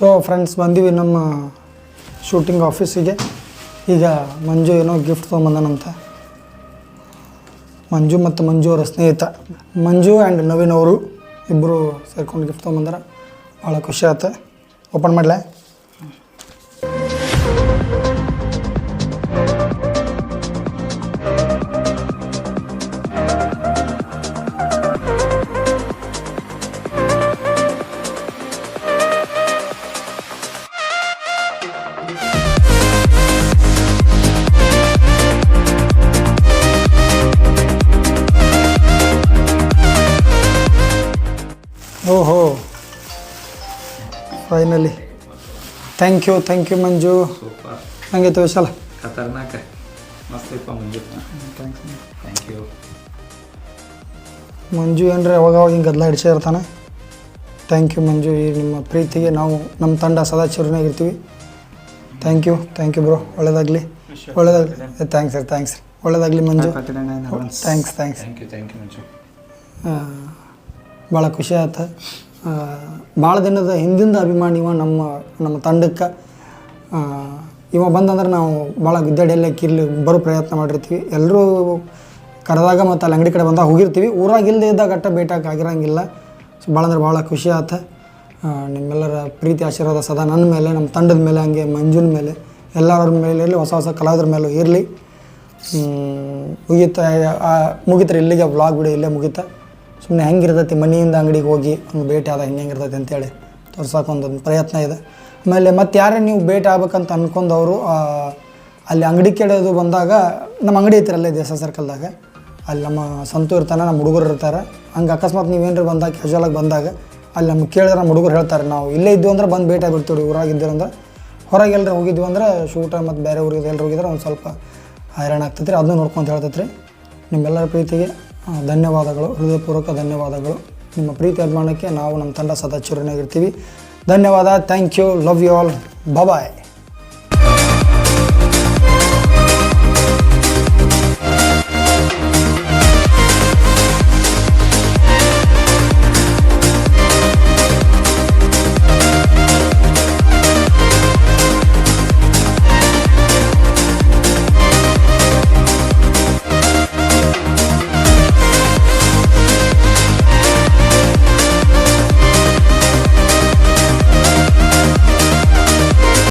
So friends ಬಂದೀವಿ ನಮ್ಮ shooting ಆಫೀಸಿಗೆ ಈಗ ಮಂಜು ಏನೋ ಗಿಫ್ಟ್ ತೊಗೊಂಬಂದನಂತ. ಮಂಜು ಮತ್ತು ಮಂಜು ಅವರ ಸ್ನೇಹಿತ. ಮಂಜು ಆ್ಯಂಡ್ ನವೀನ್ ಅವರು ಇಬ್ಬರು ಸೇರ್ಕೊಂಡು ಗಿಫ್ಟ್ ತೊಗೊಂಬಂದಾರ. ಭಾಳ ಖುಷಿ ಆಯ್ತು ಓಪನ್ ಮಾಡಲೇ? ಓಹೋ. Finally thank you thank you Manju. Super ಹಂಗೈತೆ ವಿಶಾಲ ಖತರ್ನಾಕ್. ಮಸ್ತ್ thanks Manju. Thank you Manju ಏನ್ರಿ ಅವಾಗ ಅವಾಗ ಹಿಂಗೆ ಗದ್ದಲ ಹಿಡ್ಸೇ ಇರ್ತಾನೆ. Thank you Manju. ಈ ನಿಮ್ಮ ಪ್ರೀತಿಗೆ ನಾವು ನಮ್ಮ ತಂಡ ಸದಾ ಚಿರುನಾಗಿರ್ತೀವಿ. Thank you thank you bro ಒಳ್ಳೇದಾಗಲಿ. ಒಳ್ಳೇದಾಗಲಿ. ಥ್ಯಾಂಕ್ಸ್ ಸರ್ ಥ್ಯಾಂಕ್ಸ್ ಒಳ್ಳೇದಾಗಲಿ Manju. Thanks thanks thank you thank you Manju. ಭಾಳ ಖುಷಿ ಆಯ್ತು ಭಾಳ ದಿನದ ಹಿಂದಿಂದ ಅಭಿಮಾನಿ ಇವ ನಮ್ಮ ನಮ್ಮ ತಂಡಕ್ಕೆ. ಇವ ಬಂದಂದ್ರೆ ನಾವು ಭಾಳ ಗುದ್ದಾಡಿಯಲ್ಲೇ ಕಿರ್ಲಿ ಬರೋ ಪ್ರಯತ್ನ ಮಾಡಿರ್ತೀವಿ. ಎಲ್ಲರೂ ಕರೆದಾಗ ಮತ್ತು ಅಲ್ಲಿ ಅಂಗಡಿ ಕಡೆ ಬಂದಾಗ ಹೋಗಿರ್ತೀವಿ. ಊರಾಗಿಲ್ಲದೆ ಇದ್ದಾಗ ಅಟ್ಟ ಆಗಿರಂಗಿಲ್ಲ. ಸೊ ಭಾಳ ಅಂದ್ರೆ ಭಾಳ ಖುಷಿ ಆಯ್ತು ನಿಮ್ಮೆಲ್ಲರ ಪ್ರೀತಿ ಆಶೀರ್ವಾದ ಸದಾ ನನ್ನ ಮೇಲೆ ನಮ್ಮ ತಂಡದ ಮೇಲೆ, ಹಂಗೆ ಮಂಜುನ ಮೇಲೆ ಎಲ್ಲರ ಮೇಲೆ ಇರಲಿ, ಹೊಸ ಹೊಸ ಕಲಾವಿದ್ರ ಮೇಲೂ ಇರಲಿ. ಮುಗೀತ ಮುಗಿತರೆ, ಇಲ್ಲಿಗೆ ವ್ಲಾಗ್ ಬಿಡಿ ಇಲ್ಲೇ ಮುಗೀತ. ಸುಮ್ಮನೆ ಹೆಂಗಿರ್ತೈತಿ, ಮನೆಯಿಂದ ಅಂಗಡಿಗೆ ಹೋಗಿ ಒಂದು ಭೇಟಿ ಆದ ಹೆಂಗೆ ಹೆಂಗಿರ್ತೈತಿ ಅಂತೇಳಿ ತೋರ್ಸೋಕೆ ಪ್ರಯತ್ನ ಇದೆ. ಆಮೇಲೆ ಮತ್ತೆ ಯಾರೇ ನೀವು ಭೇಟಿ ಆಗ್ಬೇಕಂತ ಅನ್ಕೊಂಡವರು ಅಲ್ಲಿ ಅಂಗಡಿ ಕೇಳೋದು ಬಂದಾಗ, ನಮ್ಮ ಅಂಗಡಿ ಐತಿರಲ್ಲ ದೇಸ ಸರ್ಕಲ್ದಾಗ ಅಲ್ಲಿ ನಮ್ಮ ಸಂತು ಇರ್ತಾನೆ, ನಮ್ಮ ಹುಡುಗರು ಇರ್ತಾರೆ. ಹಂಗೆ ಅಕಸ್ಮಾತ್ ನೀವೇನಾರು ಬಂದಾಗ ಕ್ಯಾಶುವಲಾಗಿ ಬಂದಾಗ, ಅಲ್ಲಿ ನಮ್ಗೆ ಕೇಳಿದ್ರೆ ನಮ್ಮ ಹುಡುಗರು ಹೇಳ್ತಾರೆ, ನಾವು ಇಲ್ಲೇ ಇದ್ದು ಅಂದ್ರೆ ಬಂದು ಭೇಟಿ ಆಗಿರ್ತೀವಿ ಊರಾಗ ಇದ್ದೀವಿ ಅಂದ್ರೆ. ಹೊರಗೆ ಎಲ್ಲರೂ ಹೋಗಿದ್ವಿ ಅಂದ್ರೆ ಶೂಟ ಮತ್ತು ಬೇರೆ ಊರಿಗೆ ಎಲ್ಲರೂ ಹೋಗಿದ್ರೆ ಒಂದು ಸ್ವಲ್ಪ ಹೈರಾಣ ಆಗ್ತೈತ್ರಿ. ಅದನ್ನು ನೋಡ್ಕೊಂತ ಹೇಳ್ತೈತ್ರಿ. ನಿಮ್ಮೆಲ್ಲರ ಪ್ರೀತಿಗೆ ಧನ್ಯವಾದಗಳು, ಹೃದಯಪೂರ್ವಕ ಧನ್ಯವಾದಗಳು. ನಿಮ್ಮ ಪ್ರೀತಿ ಅಭಿಮಾನಕ್ಕೆ ನಾವು ನಮ್ಮ ತಂಡ ಸದಾ ಚಿರುನಾಗಿರ್ತೀವಿ ಧನ್ಯವಾದ thank you love you all bye